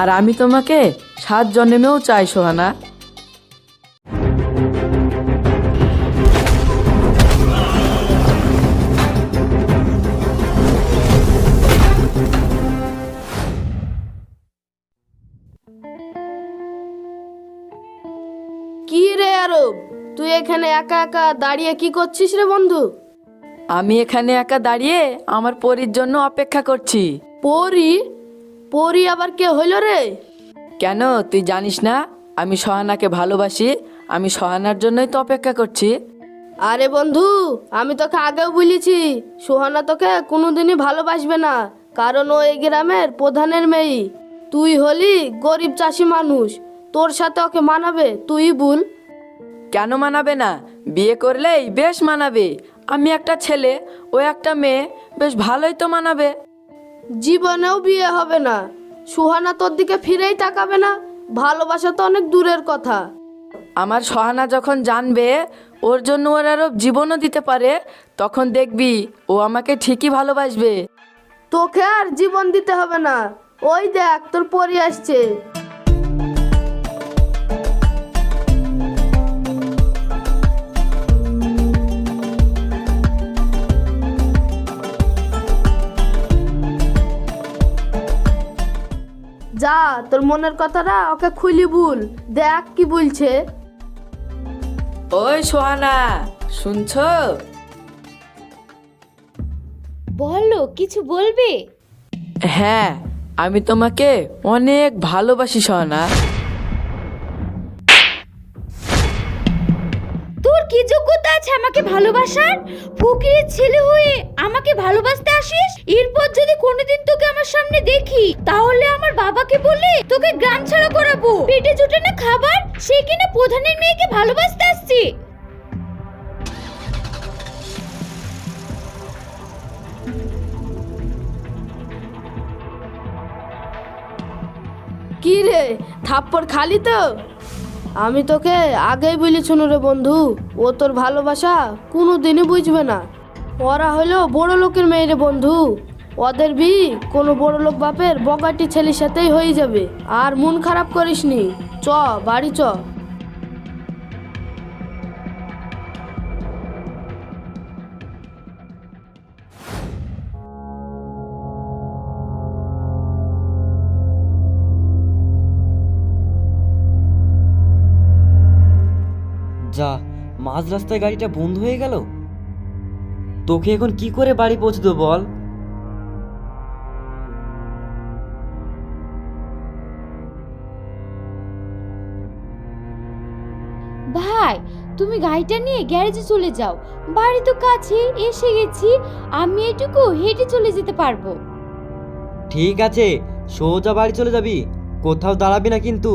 আর আমি তোমাকে সাত জন্মেও চাই সোহানা। কি রে আরব? তুই এখানে একা একা দাঁড়িয়ে কি করছিস রে বন্ধু? আমি এখানে একা দাঁড়িয়ে আমার পরির জন্য অপেক্ষা করছি। পরি? পরি আবার কে হইল রে? কেন? তুই জানিস না? আমি সহানাকে ভালোবাসি আমি সহানার জন্যই তো অপেক্ষা করছি। আরে বন্ধু আমি তোকে আগেও বলেছি সোহানা তোকে কোনোদিনই ভালোবাসবে না কারণ ও এই গ্রামের প্রধানের মেয়ে। তুই হলি গরিব চাষি মানুষ তোর সাথে ওকে মানাবে তুই বল কেন মানাবে না? বিয়ে করলেই বেশ মানাবে। আমি একটা ছেলে ও একটা মেয়ে বেশ ভালোই তো মানাবে। জীবনেও বিয়ে হবে না। সুহানা তোর দিকে ফিরেই তাকাবে না। ভালোবাসা তো অনেক দূরের কথা। আমার সহানা যখন জানবে ওর জন্য ওর আরও জীবনও দিতে পারে তখন দেখবি ও আমাকে ঠিকই ভালোবাসবে। তোকে আর জীবন দিতে হবে না। ওই দেখ তোর পরি আসছে। তোর মনের কথাটা ওকে খুলি বল দেখ কি বলছে। ওই সোহানা শুনছো? বলো কিছু বলবে? হ্যাঁ আমি তোমাকে অনেক ভালোবাসি সোহানা। আছে আমাকে ভালোবাসার? ফকিরের ছেলে হয়ে আমাকে ভালোবাসতে আসিস? এরপর যদি কোনোদিন তোকে আমার সামনে দেখি, তাহলে আমার বাবাকে বলে তোকে গ্রাম ছাড়া করাবো। পেটে জুটে না খাবার, সে কিনা প্রধানের মেয়েকে ভালোবাসতে আসছে। কি রে, থাপ্পড় খালি তো? আমি তোকে আগেই বলেছিল রে বন্ধু, ও তোর ভালোবাসা কোনো দিনই বুঝবে না। ওরা হলো বড় লোকের মেয়ে রে বন্ধু। ওদের বি কোনো বড় লোক বাপের বকাটি ছেলের সাথেই হয়ে যাবে। আর মন খারাপ করিসনি। চ, বাড়ি চ। মাঝ রাস্তায় গাড়িটা বন্ধ হয়ে গেল? তোকে এখন কি করে বাড়ি পৌঁছে দেবো বল? ভাই তুমি গাড়িটা নিয়ে গ্যারেজে চলে যাও। বাড়ি তো কাছে এসে গেছি। আমি এটুকু হেঁটে চলে যেতে পারব। ঠিক আছে সোজা বাড়ি চলে যাবি। কোথাও দাঁড়াবি না কিন্তু।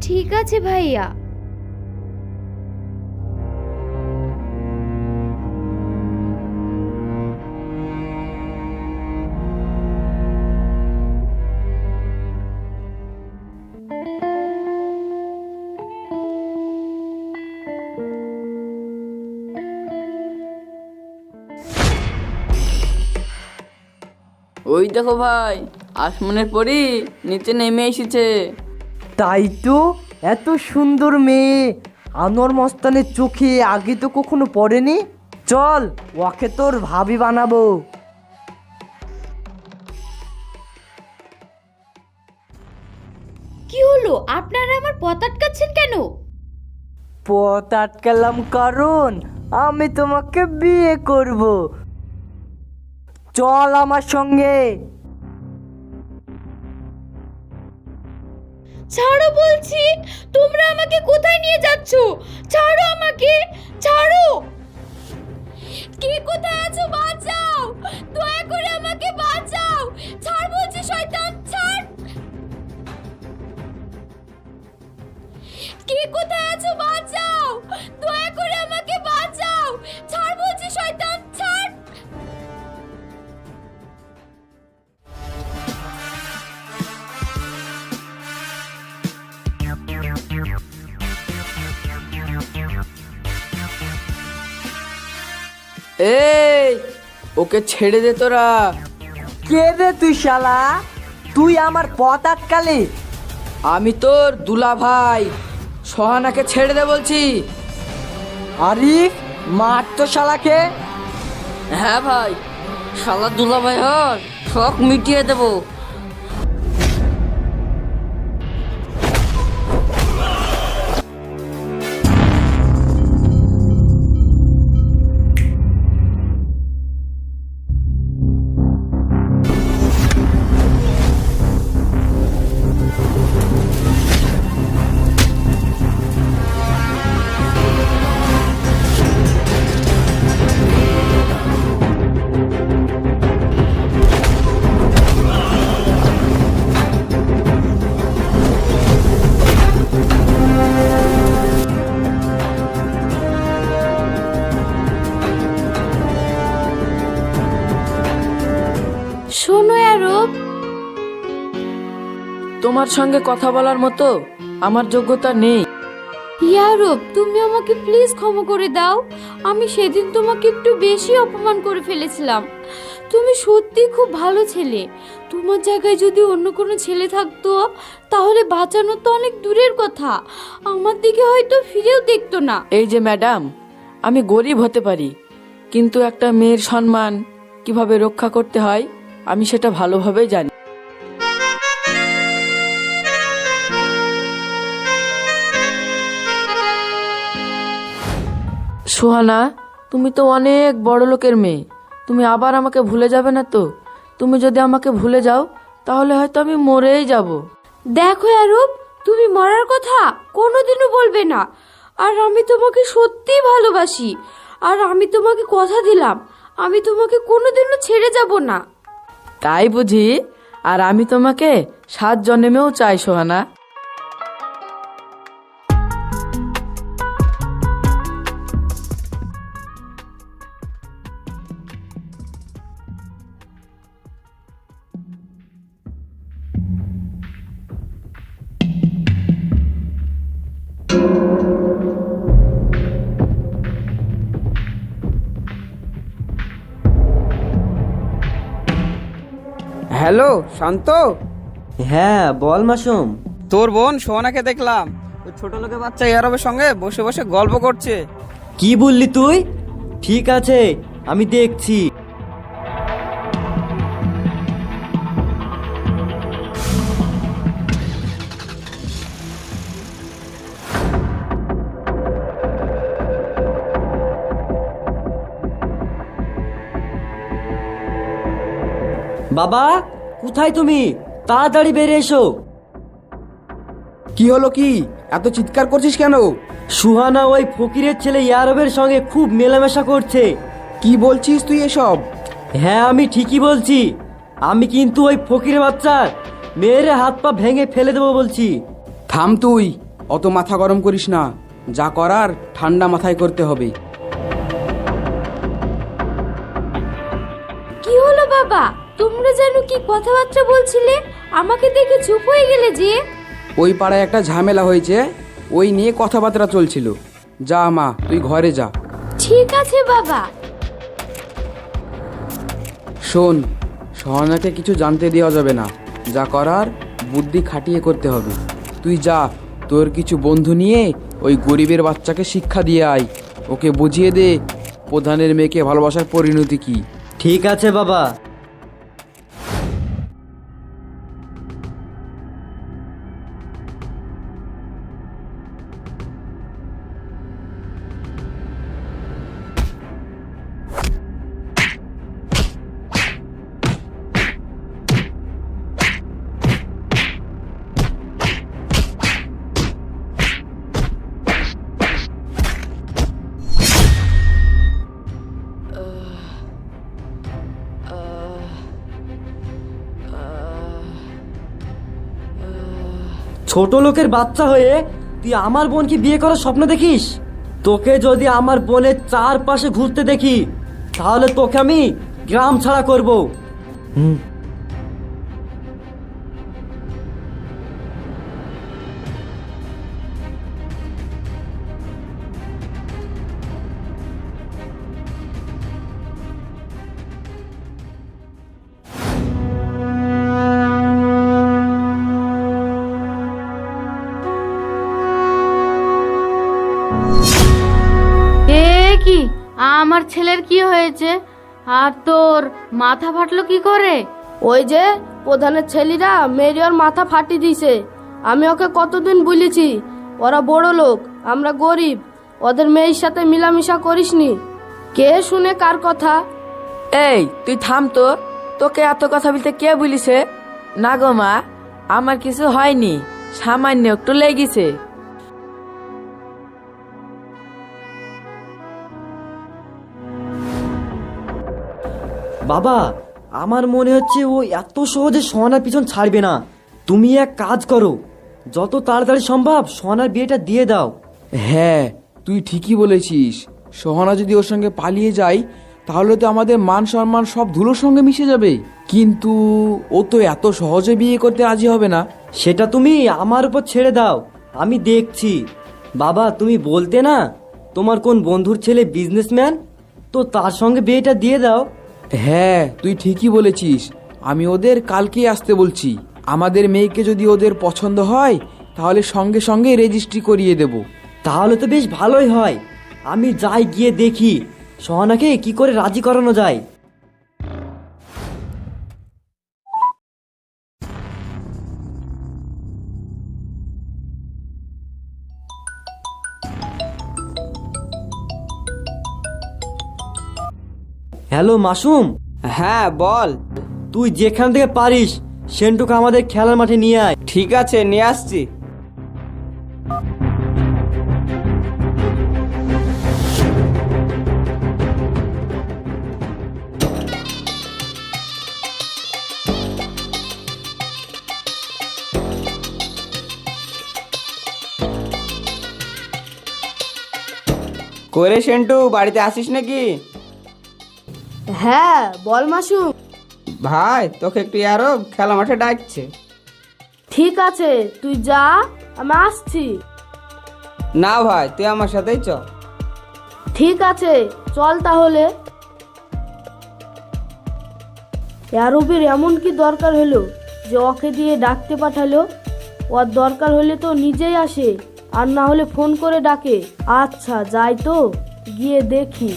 ঠিক আছে ভাইয়া। ওই দেখো ভাই আসমানের পরি নিচে নেমে এসেছে। তাই তো এত সুন্দর মেয়ে। আনোয়ার মস্তানের চোখে আগে তো কখনো পড়েনি? চল ওকে তোর ভাবি বানাবো। কি হলো? আপনারা আমার পথ আটকাচ্ছেন কেন? পথ আটকালাম কারণ আমি তোমাকে বিয়ে করব। চল আমার সঙ্গে। ছাড়ো বলছি, তোমরা আমাকে কোথায় নিয়ে যাচ্ছ? ছাড়ো আমাকে, ছাড়ো। কে কোথায় আছো বাঁচাও, দয়া করে আমাকে ওকে ছেড়ে দে তোরা। কে রে তুই শালা? তুই আমার পথ আটকালি? আমি তোর দুলা ভাই। সোহানাকে ছেড়ে দে বলছি। আরিফ মার তো শালাকে। হ্যাঁ ভাই শালা দুলা ভাই হর শখ মিটিয়ে দেবো। তোমার সঙ্গে কথা বলার মতো আমার যোগ্যতা নেই। ইয়ারব তুমি আমাকে প্লিজ ক্ষমা করে দাও। আমি সেদিন তোমাকে একটু বেশি অপমান করে ফেলেছিলাম। তুমি সত্যি খুব ভালো ছেলে। তোমার জায়গায় যদি অন্য কোনো ছেলে থাকতো তাহলে বাঁচানো তো অনেক দূরের কথা। আমার দিকে হয়তো ফিরেও দেখতো না। এই যে ম্যাডাম আমি গরিব হতে পারি কিন্তু একটা মেয়ের সম্মান কীভাবে রক্ষা করতে হয় আমি সেটা ভালোভাবেই জানি। সোহানা তুমি তো অনেক বড় লোকের মেয়ে। তুমি আবার আমাকে ভুলে যাবে না তো? তুমি যদি আমাকে ভুলে যাও তাহলে হয়তো আমি মরেই যাব। দেখো আরব তুমি মরার কথা কোনোদিনও বলবে না। আর আমি তোমাকে সত্যিই ভালোবাসি। আর আমি তোমাকে কথা দিলাম আমি তোমাকে কোনোদিনও ছেড়ে যাব না। তাই বুঝি? আর আমি তোমাকে সাত জন্মেও চাই সোহানা। শান্ত? হ্যাঁ বল মাসুম। তোর বোন সোহানাকে দেখলাম। ওই ছোট লোকের বাচ্চা ইয়ারবের সঙ্গে বসে বসে গল্প করছে। কি বললি তুই? ঠিক আছে আমি দেখছি। বাবা কোথায় তুমি? তাড়াতাড়ি বেরিয়ে এসো। কি হলো কি? এত চিৎকার করছিস কেন? সুহানা ওই ফকিরের ছেলে ইয়ারবের সঙ্গে খুব মেলামেশা করছে। কি বলছিস তুই এসব? হ্যাঁ আমি ঠিকই বলছি। আমি কিন্তু ওই ফকিরের বাচ্চার মেয়ের হাত পা ভেঙে ফেলে দেবো বলছি। থাম তুই অত মাথা গরম করিস না। যা করার ঠান্ডা মাথায় করতে হবে। কি হলো বাবা? তোমরা যেন কি কথাবার্তা বলছিলে? আমাকে দেখে চুপ হয়ে গেলে যে। ওই পাড়ায় একটা ঝামেলা হয়েছে ওই নিয়ে কথাবার্তা চলছিল। যা মা তুই ঘরে যা। ঠিক আছে বাবা। শোন সহানাকে কিছু জানতে দেওয়া যাবে না। যা করার বুদ্ধি খাটিয়ে করতে হবে। তুই যা তোর কিছু বন্ধু নিয়ে ওই গরিবের বাচ্চাকে শিক্ষা দিয়ে আয়। ওকে বুঝিয়ে দে প্রধানের মেয়েকে ভালোবাসার পরিণতি কি। ঠিক আছে বাবা। ছোট লোকের বাচ্চা হয়ে তুই আমার বোনকে বিয়ে করার স্বপ্ন দেখিস? তোকে যদি আমার বোনের চারপাশে ঘুরতে দেখি, তাহলে তোকে আমি গ্রাম ছাড়া করব। আমার ছেলের কি হয়েছে? আর তোর মাথা ফাটলো কি করে? ওই যে প্রধানের ছেলেরা মেরিয়র মাথা ফাটি দিয়েছে আমি ওকে কতদিন বলেছি ওরা বড় লোক আমরা গরিব ওদের মেয়ের সাথে মিলামিশা করিসনি। কে শুনে কার কথা? এই তুই থাম তো তোকে এত কথা বলতে কে বলিছে? না গো মা আমার কিছু হয়নি সামান্য একটু লেগেছে। বাবা আমার মনে হচ্ছে ও এত সহজে সোহানার পিছন ছাড়বে না। তুমি এক কাজ করো যত তাড়াতাড়ি সম্ভব সোহানার বিয়েটা দিয়ে দাও। হ্যাঁ তুই ঠিকই বলেছিস। সহনা যদি ওর সঙ্গে পালিয়ে যায় তাহলে তো আমাদের মান সম্মান সব ধুলোর সঙ্গে মিশে যাবে। কিন্তু ও তো এত সহজে বিয়ে করতে রাজি হবে না। সেটা তুমি আমার উপর ছেড়ে দাও আমি দেখছি। বাবা তুমি বলতে না তোমার কোন বন্ধুর ছেলে বিজনেসম্যান তো তার সঙ্গে বিয়েটা দিয়ে দাও। হ্যাঁ তুই ঠিকই বলেছিস। আমি ওদের কালকেই আসতে বলছি। আমাদের মেয়েকে যদি ওদের পছন্দ হয়, তাহলে সঙ্গে সঙ্গে রেজিস্ট্রি করিয়ে দেব। তাহলে তো বেশ ভালোই হয়। আমি যাই গিয়ে দেখি। সোহানাকে কি করে রাজি করানো যায়? হ্যালো মাসুম। হ্যাঁ বল। তুই যেখান থেকে পারিস সেন্টুকে আমাদের খেলার মাঠে নিয়ে আয়। ঠিক আছে নিয়ে আসছি। করে সেন্টু বাড়িতে আসিস নাকি? হ্যাঁ বল মাসুম। ভাই তোকে একটু আরও খেলা মাঠে ডাকছে। ঠিক আছে তুই যা আমি আসছি। না ভাই তুই আমার সাথেই চল ঠিক আছে চল তাহলে। অ্যারবের এমন কি দরকার হলো যে ওকে দিয়ে ডাকতে পাঠালো? ওর দরকার হলে তো নিজেই আসে আর না হলে ফোন করে ডাকে। আচ্ছা যাই তো গিয়ে দেখি।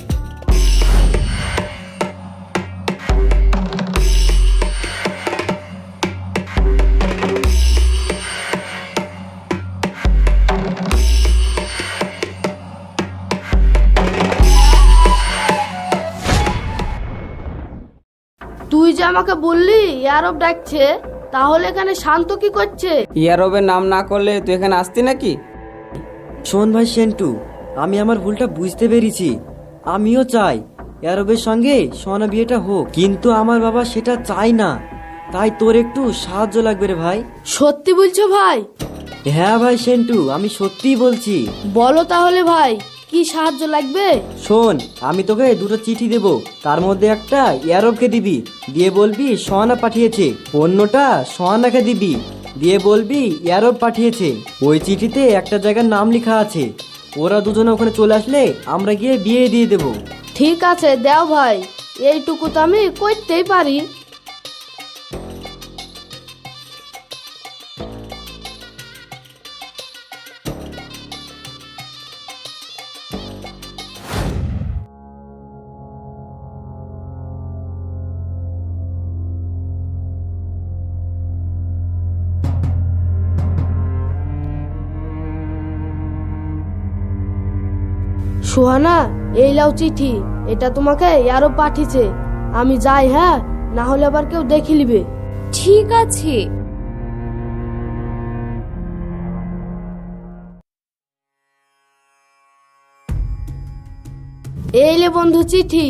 আমাকে বললি? ইয়ারব ডাকছে। তাহলে এখানে শান্ত কি করছে? ইয়ারবের নাম না করলে তুই এখানে আসতি নাকি? শোন ভাই সেন্টু আমি আমার ভুলটা বুঝতে পেরেছি। আমিও চাই অ্যারবের সঙ্গে সোনা বিয়েটা হোক। কিন্তু আমার বাবা সেটা চায় না। তাই তোর একটু সাহায্য লাগবে রে ভাই। সত্যি বলছো ভাই? হ্যাঁ ভাই সেন্টু আমি সত্যিই বলছি। বলো তাহলে ভাই। কি সাহায্য লাগবে? শোন আমি তোকে দুটো চিঠি দেব। তার মধ্যে একটা ইয়ারবকে দিবি দিয়ে বলবি সোহানা পাঠিয়েছে। অন্যটা সোহানাকে দিবি দিয়ে বলবি ইয়ারব পাঠিয়েছে। ওই চিঠিতে একটা জায়গার নাম লেখা আছে। ওরা দুজনে ওখানে চলে আসলে আমরা গিয়ে বিয়ে দিয়ে দেব। ঠিক আছে দেও ভাই। এইটুকু তো আমি করতেই পারি। সুহানা এই লাও চিঠি এটা তোমাকে আরও পাঠিয়েছে। আমি যাই হ্যাঁ? না হলে আবার কেউ দেখে নিবে। ঠিক আছে। এই লে বন্ধু চিঠি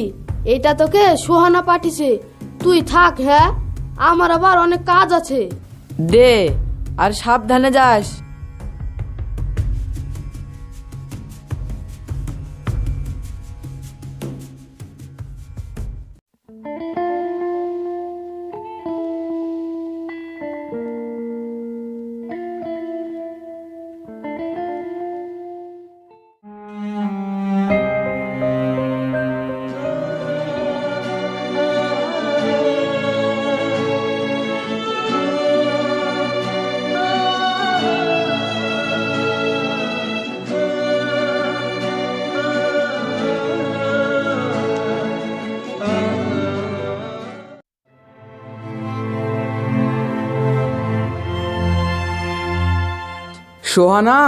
এটা তোকে সুহানা পাঠিয়েছে। তুই থাক হ্যাঁ? আমার আবার অনেক কাজ আছে। দে আর সাবধানে যাস। সোহানা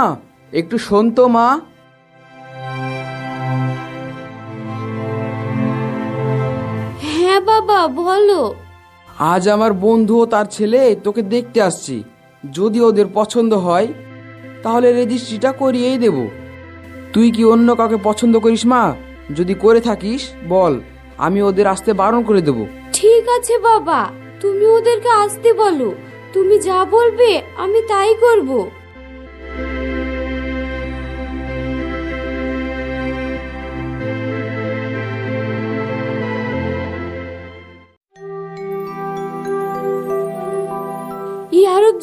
একটু শোন তো মা। হ্যাঁ বাবা বলো। আজ আমার বন্ধু ও তার ছেলে তোকে দেখতে আসছি। যদি ওদের পছন্দ হয় তাহলে রেজিস্ট্রিটা করিয়েই দেব। তুই কি অন্য কাউকে পছন্দ করিস মা? যদি করে থাকিস বল আমি ওদের আসতে বারণ করে দেব। ঠিক আছে বাবা তুমি ওদেরকে আসতে বলো। তুমি যা বলবে আমি তাই করব।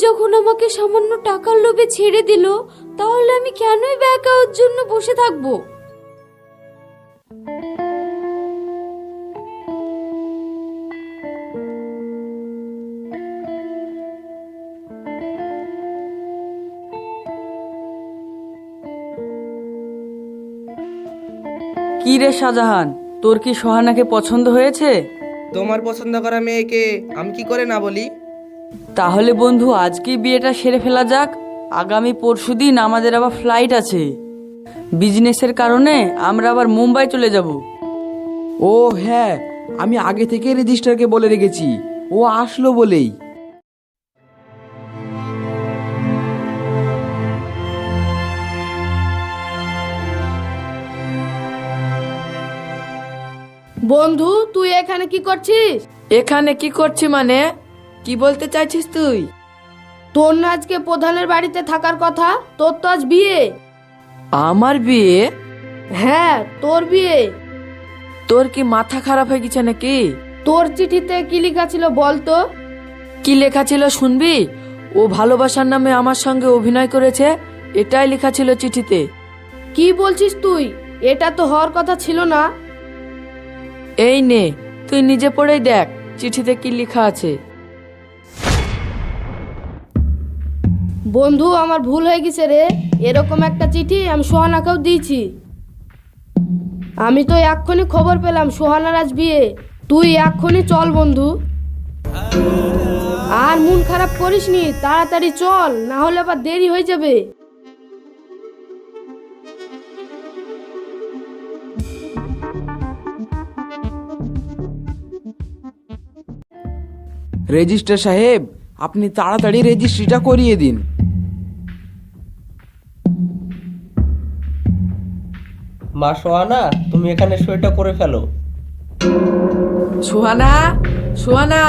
যখন আমাকে সামান্য টাকার লোভে ছেড়ে দিল তাহলে আমি কেনই ব্যাক আউট জন্য বসে থাকব? কি রে শাহজাহান? তোর কি সোহানাকে পছন্দ হয়েছে? তোমার পছন্দ করা মেয়েকে আমি কি করে না বলি? তাহলে বন্ধু আজকেই বিয়েটা সেরে ফেলা যাক। আগামী পরশুদিন আমাদের আবার ফ্লাইট আছে। বিজনেসের কারণে আমরা আবার মুম্বাই চলে যাব। ও হ্যাঁ আমি আগে থেকে রেজিস্টারকে বলে রেখেছি। ও আসলো বলেই। বন্ধু তুই এখানে কি করছিস? এখানে কি করছি মানে? কি বলতে চাইছিস তুই? তোর না আজকে প্রধানের বাড়িতে থাকার কথা? তোর তো আজ বিয়ে। আমার বিয়ে? হ্যাঁ তোর বিয়ে। তোর কি মাথা খারাপ হয়ে গেছে নাকি? তোর চিঠিতে কি লেখা ছিল বলতো কি লেখা ছিল শুনবি? ও ভালোবাসার নামে আমার সঙ্গে অভিনয় করেছে এটাই লেখা ছিল চিঠিতে। কি বলছিস তুই? এটা তো হওয়ার কথা ছিল না। এই নে তুই নিজে পড়েই দেখ চিঠিতে কি লেখা আছে। বন্ধু, আমার ভুল হয়ে গেছে রে। এরকম একটা চিঠি আমি সোহানাকেও দিয়েছি। আমি তো এক্ষুনি খবর পেলাম সোহানার আজ বিয়ে। তুই এক্ষুনি চল বন্ধু। আর মন খারাপ করিস নি, তাড়াতাড়ি চল, না হলে আবার দেরি হয়ে যাবে। রেজিস্টার সাহেব, আপনি তাড়াতাড়ি রেজিস্ট্রিটা করিয়ে দিন। মা সোহানা তুমি এখানে সইটা করে ফেলো। সোহানা সোহানা।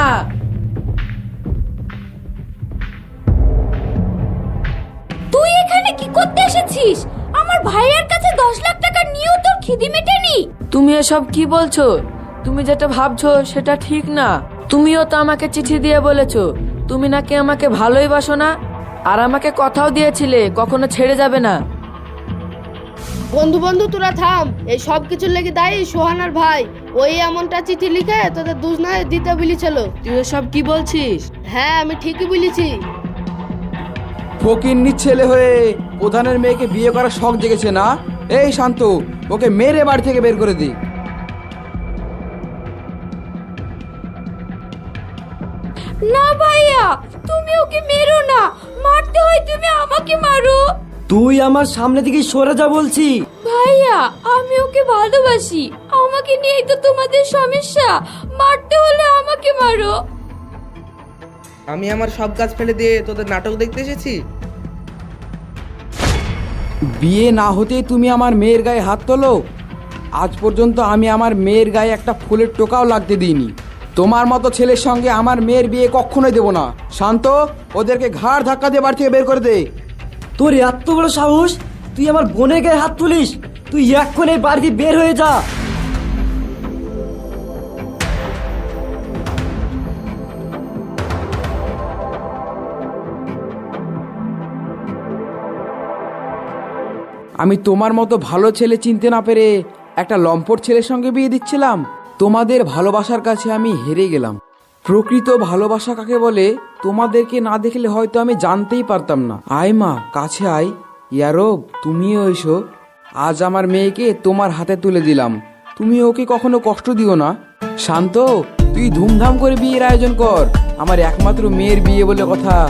তুই এখানে কি করতে এসেছিস? আমার ভাইয়ের কাছে দশ লাখ টাকা নিয়েও তোর খিদি মেটেনি। তুমি এসব কি বলছো? তুমি যেটা ভাবছ সেটা ঠিক না। তুমিও তো আমাকে চিঠি দিয়ে বলেছ। তুমি নাকি আমাকে ভালোই বাসো না? আর আমাকে কথাও দিয়েছিলে কখনো ছেড়ে যাবে না। বন্ধু বন্ধু তোরা থাম। এই সব কিছুর লেগে দায়ী সোহানার ভাই। ওই এমনটা চিঠি লিখে তোদের দুজনায় দিতে বলেছিল। তুই সব কি বলছিস? হ্যাঁ আমি ঠিকই বলেছি। ফকিন্নির ছেলে হয়ে প্রধানের মেয়েকে বিয়ে করার শখ জেগেছে না? এই শান্ত ওকে মেরে বাড়ি থেকে বের করে দিই না ভাইয়া তুমি ওকে মেরো না? মারতে হয় তুমি আমাকে মারো। তুই আমার সামনে থেকে সরে যা বলছি। ভাইয়া আমি ওকে ভালোবাসি। আমাকে নিয়েই তো তোমাদের সমস্যা। মারতে হলে আমাকে মারো। আমি আমার সব কাজ ফেলে দিয়ে তোদের নাটক দেখতে এসেছি? বিয়ে না হতেই তুমি আমার মেয়ের গায়ে হাত তোলো। আজ পর্যন্ত আমি আমার মেয়ের গায়ে একটা ফুলের টোকাও লাগতে দিইনি। তোমার মতো ছেলের সঙ্গে আমার মেয়ের বিয়ে কখনোই দেবো না। শান্ত ওদেরকে ঘাড় ধাক্কা দিয়ে বাড়ি থেকে বের করে দে। তোর এত বড় সাহস? তুই আমার বোনের গায়ে হাত তুলিস? তুই এখন এই বাড়ি বের হয়ে যা। আমি তোমার মতো ভালো ছেলে চিনতে না পেরে একটা লম্পট ছেলের সঙ্গে বিয়ে দিচ্ছিলাম। তোমাদের ভালোবাসার কাছে আমি হেরে গেলাম। প্রকৃত ভালোবাসা কাকে বলে? তোমাদেরকে না দেখলে হয়তো আমি জানতেই পারতাম না। আয় মা, কাছে আয়। ইয়ারব তুমিও এসো। আজ আমার মেয়েকে তোমার হাতে তুলে দিলাম। তুমি ওকে কখনো কষ্ট দিও না। শান্ত, তুই ধুমধাম করে বিয়ের আয়োজন কর। আমার একমাত্র মেয়ের বিয়ে বলে কথা।